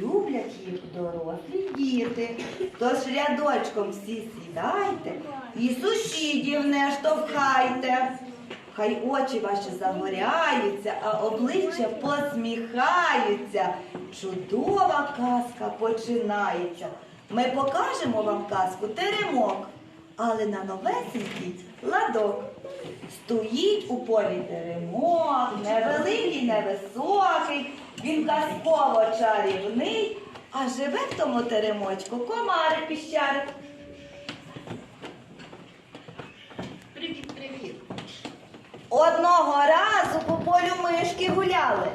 люблять їх дорослі діти. Тож рядочком всі сідайте і сусідів не штовхайте. Хай очі ваші загоряються, а обличчя посміхаються. Чудова казка починається. Ми покажемо вам казку теремок, але на новесенький ладок. Стоїть у полі теремок, невеликий, невисокий, він казково чарівний, а живе в тому теремочку комарик піщарик. Привіт, привіт. Одного разу по полю мишки гуляли.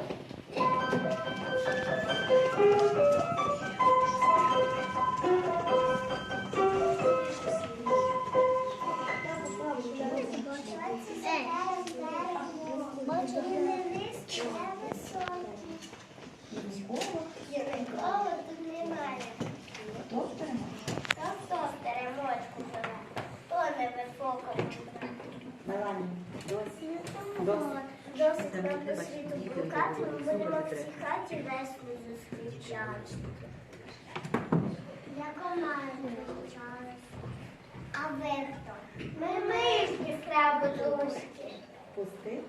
Ми будемо в цій хаті весну зустрічати. Я команду зустрічалась. А ви хто? Ми мишки скряботушки. Пусти.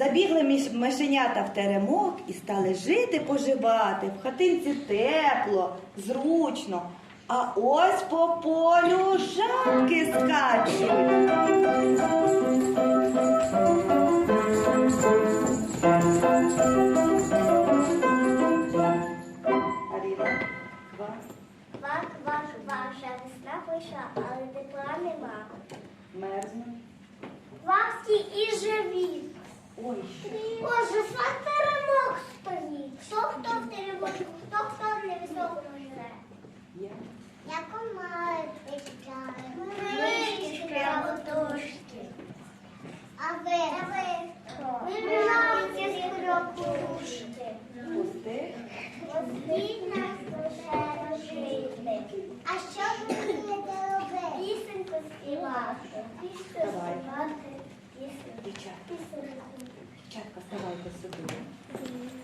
Забігли між мишенята в теремок і стали жити, поживати. В хатинці тепло, зручно. А ось по полю жабки скачуть. Аріна, два, Вах, вах, ваша весна прийшла, але тепла нема. мерзнуть. Вахті і живі. Ой, Боже, факт теремок стоїть. Хто хто в теремочку, хто хто не високо живе. я. Я комари пищали. Ми шкряботушки. А ви? А ви хто? Ми мамці з хлопушки. Пусти. Пустіть нас лише жити. А що ви вмієте робити? Пісеньку співати. Давай. Дівчатка, дівчатка, ставайте сюди.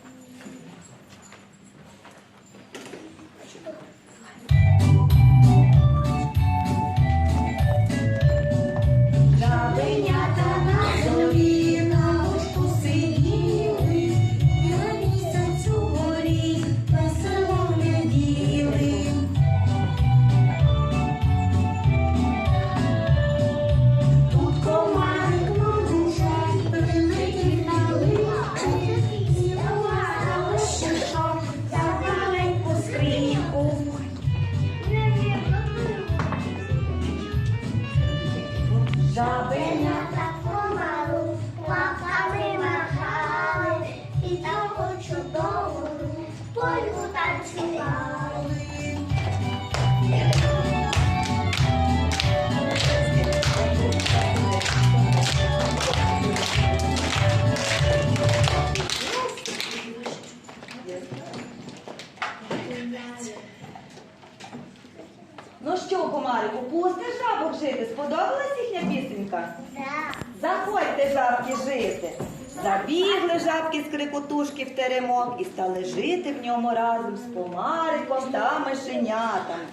Забігли з крикотушки в теремок і стали жити в ньому разом з комариком та мишенятами.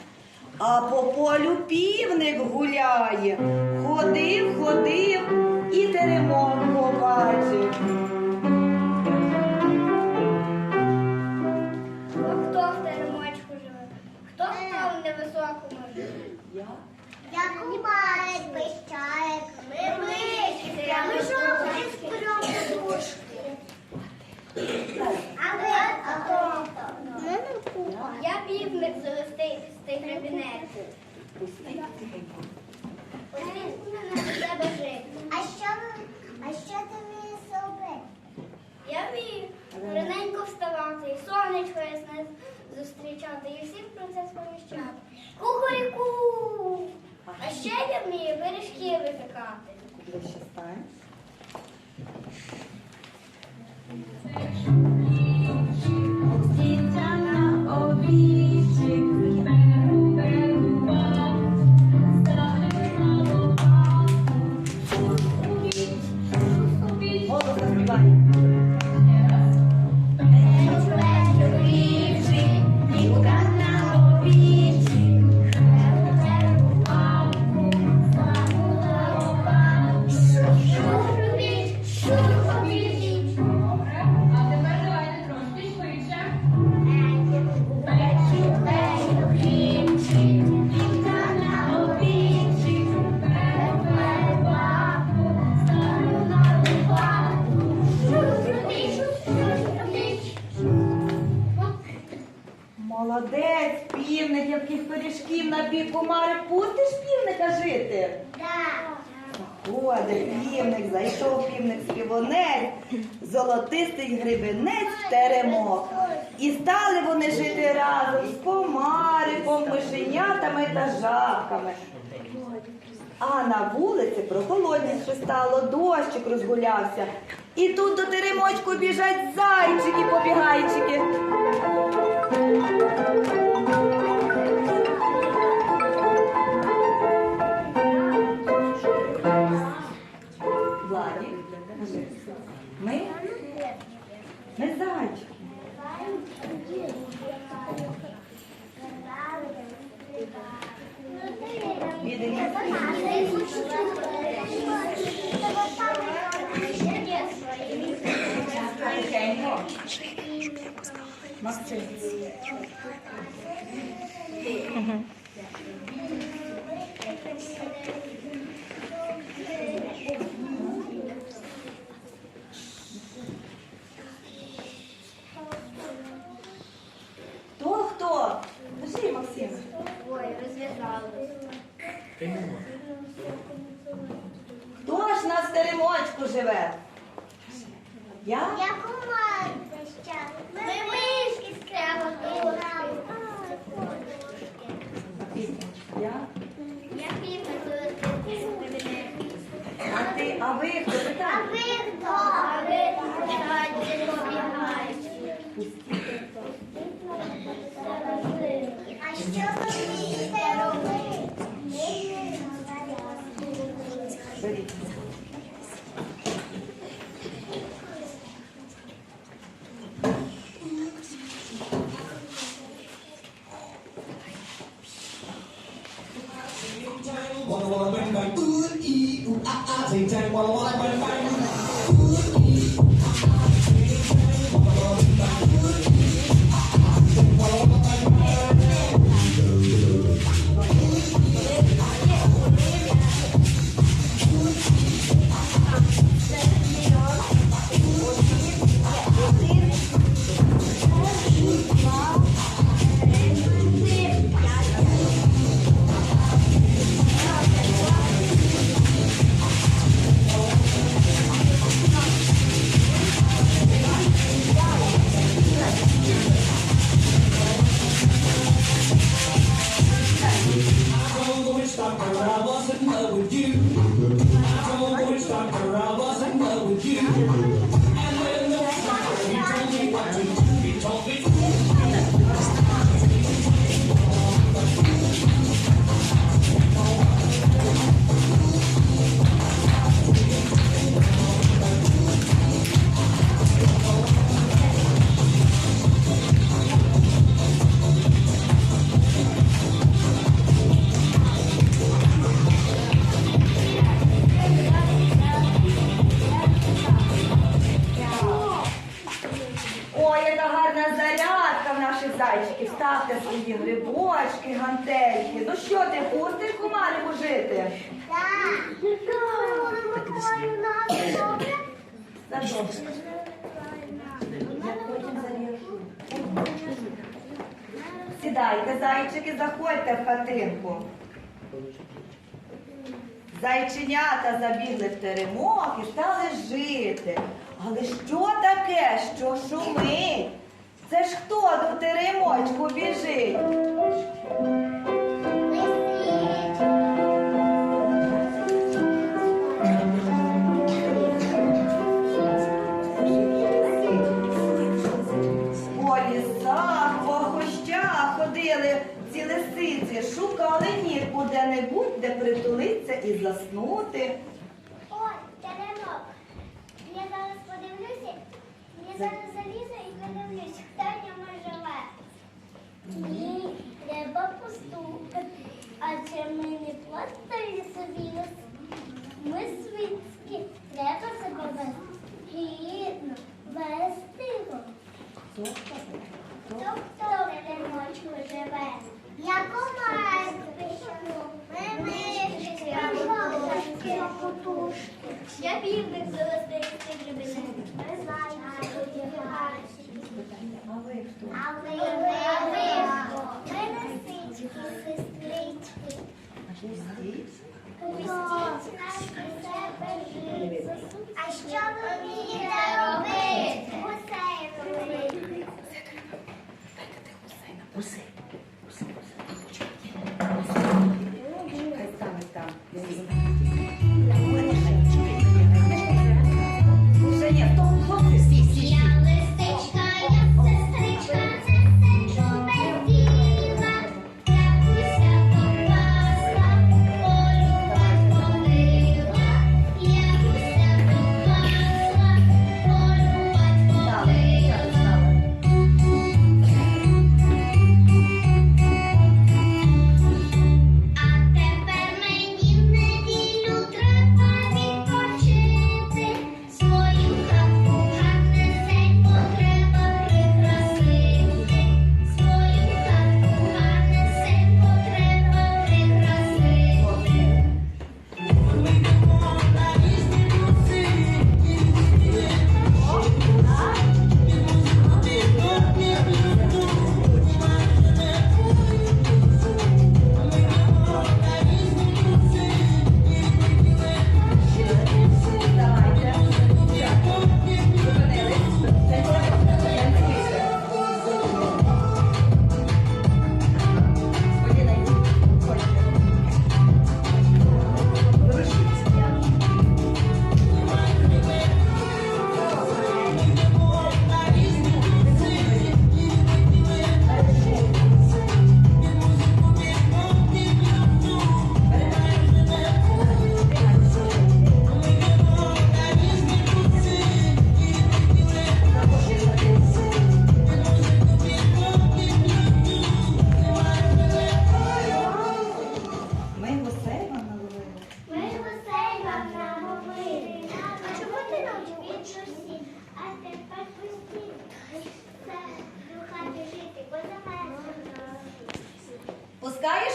А по полю півник гуляє. Ходив, ходив і теремок побачив. Хто в теремочку живе? Хто в невисокому живе? Я? Я кумарик, пищарик, ми мишки, ми жовті з подушки. Я півник. Потрібно на тебе жити. А що, а що ти вмієш робити? Я вмію раненько вставати, і сонечко ясне зустрічати, і всіх про це сповіщати. Кукуріку! А ще я вмію пиріжки випікати. Thank you. Яких на бік комарик. Пустиш півника жити? Заходить півник, зайшов півник співонець, золотистий грибенець в теремок. І стали вони жити разом з комариком, мишенятами та жабками. А на вулиці прохолодніше стало, дощик розгулявся. І тут до теремочку біжать зайчики, Максим. Хто хто? Кажи, Максим. Ой, розв'язали. Хто ж на теремочку живе? Я? Я комар Сідайте, зайчики, заходьте в хатинку. Зайченята забігли в теремок і стали жити. Але що таке, що шумить? Це ж хто до теремочку біжить? і заснути. Ой, теремок. Я зараз подивлюся, я зараз залізу і подивлюсь, хто в ньому живе. Ні, треба постукати, адже ми не просто лісові.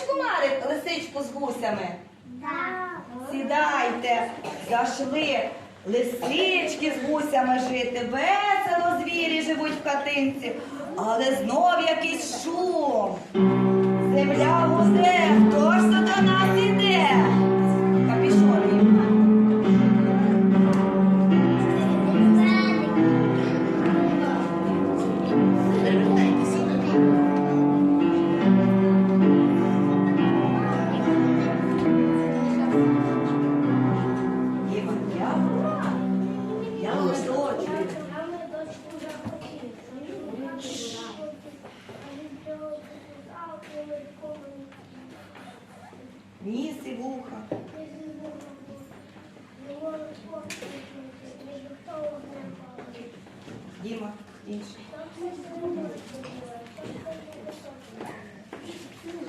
Кумарик лисичку з гусями? Так. Сідайте, зайшли лисички з гусями жити, весело звірі живуть в хатинці, але знов якийсь шум. Земля гузе, хто ж до нас іде? Ніс і вуха. Діма, інший.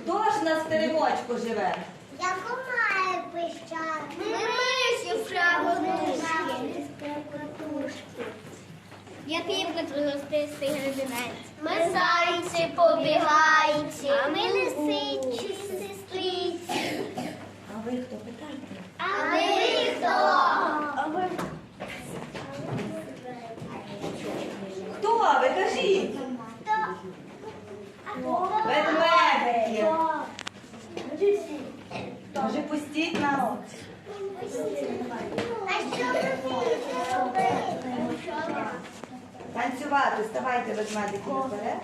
Хто ж нас в теремочку живе? Я комаю пищати. Ми миші правонушки. Я півка тростистий гребінець. Ми зайці побігайці. А ми лисичі сестриці. А ви хто питаєте? А ви хто? αυτός μάλιστα ναι,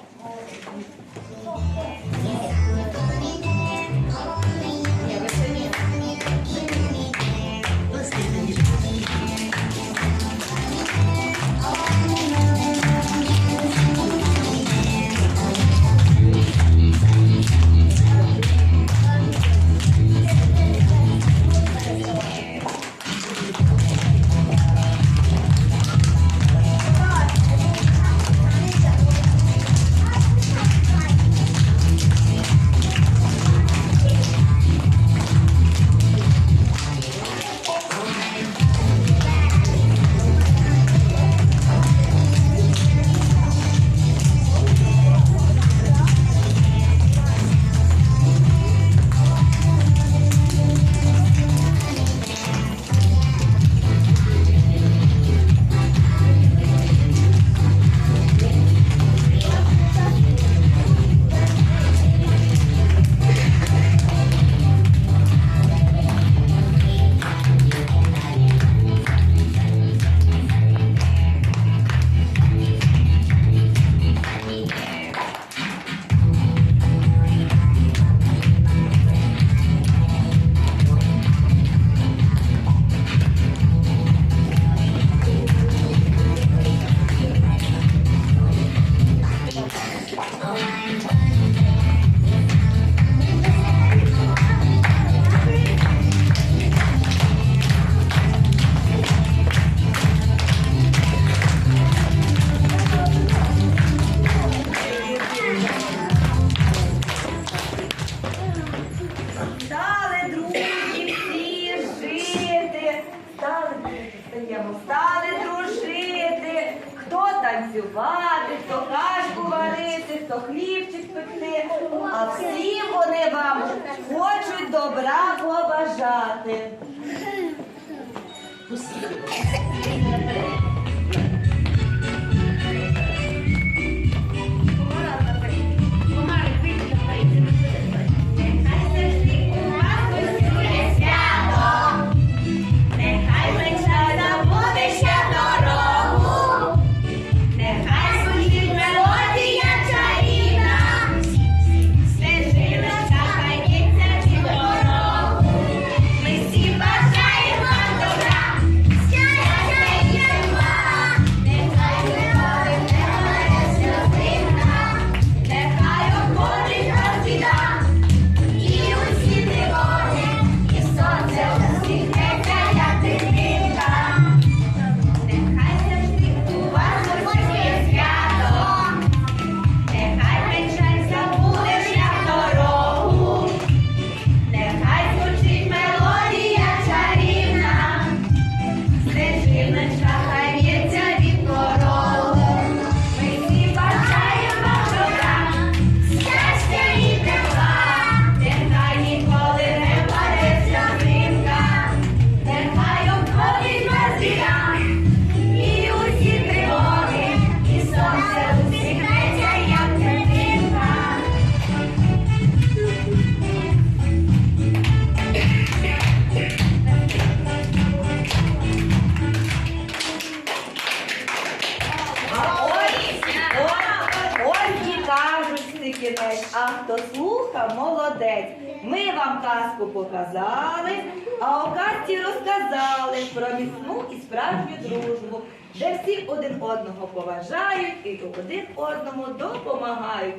хто слухав, молодець. Ми вам казку показали, а у казці розказали про міцну і справжню дружбу, де всі один одного поважають і один одному допомагають.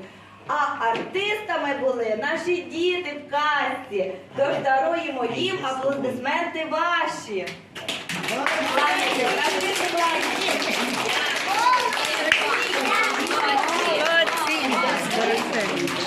А артистами були наші діти в казці. Тож даруємо їм аплодисменти ваші. Артисти. Молодці! Boa noite. É